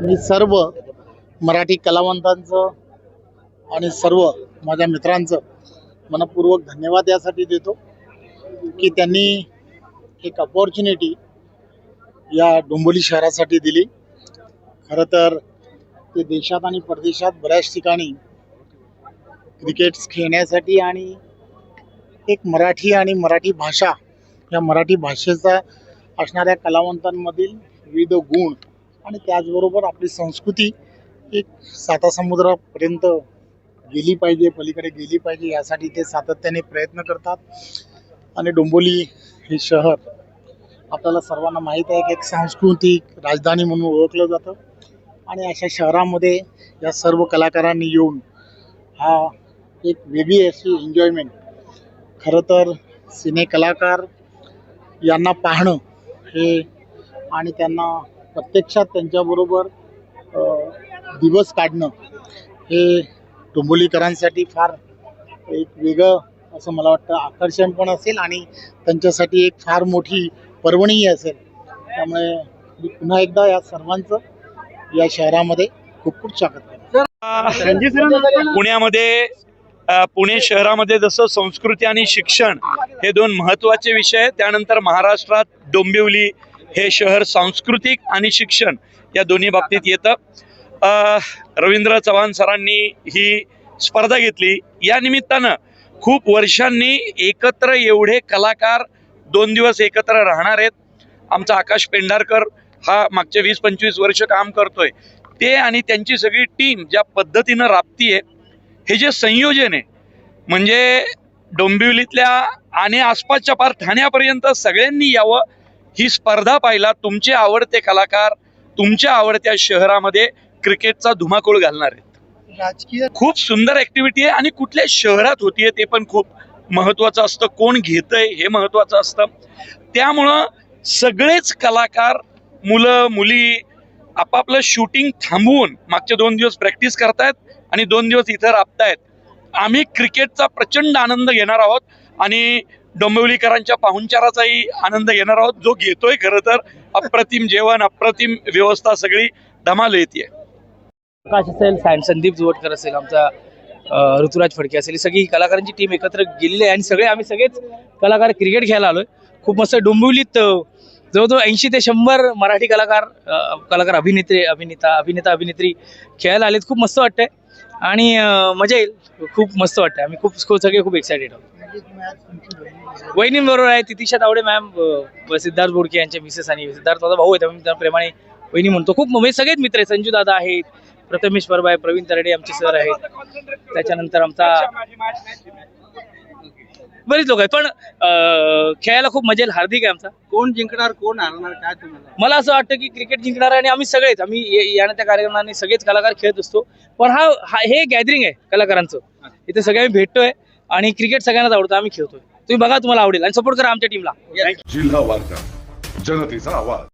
मी सर्व मराठी कलावंतांचं आणि सर्व माझ्या मित्रांचं मनपूर्वक धन्यवाद यासाठी देतो की त्यांनी एक अपॉर्च्युनिटी या डोंबोली शहरासाठी दिली. खरं तर ते देशात आणि परदेशात बऱ्याच ठिकाणी क्रिकेट्स खेळण्यासाठी आणि एक मराठी आणि मराठी भाषा या मराठी भाषेचा असणाऱ्या कलावंतांमधील विविध गुण आणि त्याचबरोबर आपली संस्कृती एक सातासमुद्रापर्यंत गेली पाहिजे पलीकडे गेली पाहिजे यासाठी ते सातत्याने प्रयत्न करतात. आणि डोंबोली हे शहर आपल्याला सर्वांना माहीत आहे की एक सांस्कृतिक राजधानी म्हणून ओळखलं जातं. आणि अशा शहरामध्ये या सर्व कलाकारांनी येऊन हा एक वेगळी अशी एन्जॉयमेंट खरं तर सिने कलाकार यांना पाहणं हे आणि त्यांना प्रत्यक्षात त्यांच्याबरोबर दिवस काढणं हे डोंबिवलीकरांसाठी फार एक वेगळं असं मला वाटतं आकर्षण पण असेल आणि त्यांच्यासाठी एक फार मोठी पर्वणीही असेल. त्यामुळे मी पुन्हा एकदा या सर्वांचं या शहरामध्ये खूप खूप स्वागत करतो. पुण्यामध्ये पुणे शहरामध्ये जसं संस्कृती आणि शिक्षण हे दोन महत्त्वाचे विषय आहेत. त्यानंतर महाराष्ट्रात डोंबिवली हे शहर सांस्कृतिक आणि शिक्षण या दोन्ही बाबतीत येतं. रवींद्र चव्हाण सरांनी ही स्पर्धा घेतली. या निमित्तानं खूप वर्षांनी एकत्र एवढे कलाकार दोन दिवस एकत्र राहणार आहेत. आमचा आकाश पेंढारकर हा मागचे वीस पंचवीस वर्ष काम करतोय. ते आणि त्यांची सगळी टीम ज्या पद्धतीनं राबतीये हे जे संयोजन आहे म्हणजे डोंबिवलीतल्या आणि आसपासच्या पार ठाण्यापर्यंत सगळ्यांनी यावं ही स्पर्धा पाहिला तुमचे आवडते कलाकार तुमच्या आवडत्या शहरामध्ये क्रिकेटचा धुमाकूळ घालणार आहेत. राजकीय खूप सुंदर ऍक्टिव्हिटी आहे आणि कुठल्या शहरात होतीये ते पण खूप महत्वाचं असतं. कोण घेतंय हे महत्वाचं असतं. त्यामुळं सगळेच कलाकार मुलं मुली आपापलं शूटिंग थांबवून मागचे दोन दिवस प्रॅक्टिस करतायत आणि दोन दिवस इथं राबतायत. आम्ही क्रिकेटचा प्रचंड आनंद घेणार आहोत आणि डोंबिवलीकरांच्या पाहुणचाराचाही आनंद घेणार आहोत. जो घेतोय खरं तर अप्रतिम जेवण अप्रतिम व्यवस्था सगळी धमाल येते प्रकाश असेल सान- संदीप जुवटकर असेल आमचा ऋतुराज फडके असेल ही सगळी कलाकारांची टीम एकत्र गेलेली आहे आणि सगळे आम्ही सगळेच कलाकार क्रिकेट खेळायला आलोय. खूप मस्त डोंबिवलीत जवळजवळ ऐंशी ते शंभर मराठी कलाकार कलाकार अभिनेत्री अभिनेता अभिनेता अभिनेत्री खेळायला आलेत. खूप मस्त वाटतंय. आणि मजा येईल. खूप मस्त वाटतं आम्ही खूप सगळे खूप एक्सायटेड आहोत. वहिनींबरोबर आहे तितिशा तावडे मॅम सिद्धार्थ बोडके यांचे मिसेस आणि सिद्धार्थ माझा भाऊ आहे त्यामुळे प्रेमाने वहिनी म्हणतो. खूप म्हणजे सगळेच मित्र आहेत. संजू दादा आहेत प्रथमेश परबाय प्रवीण तरडे आमचे सर आहेत. त्याच्यानंतर आमचा बरीच लोक आहेत. पण खेळायला खूप मजा येईल. हार्दिक आहे आमचा. कोण जिंकणार कोण हारणार काय तुम्हाला? मला असं वाटतं की क्रिकेट जिंकणार आणि आम्ही सगळेच आम्ही ये- या त्या कार्यक्रमाने सगळेच कलाकार खेळत असतो. पण हा हा- हे गॅदरिंग आहे कलाकारांचं. इथे सगळे आम्ही भेटतोय आणि क्रिकेट सगळ्यांनाच आवडतं. आम्ही खेळतोय. तुम्ही बघा तुम्हाला आवडेल. आणि सपोर्ट करा आमच्या टीमला जिल्हा वार्ता जनतेचा आवाज.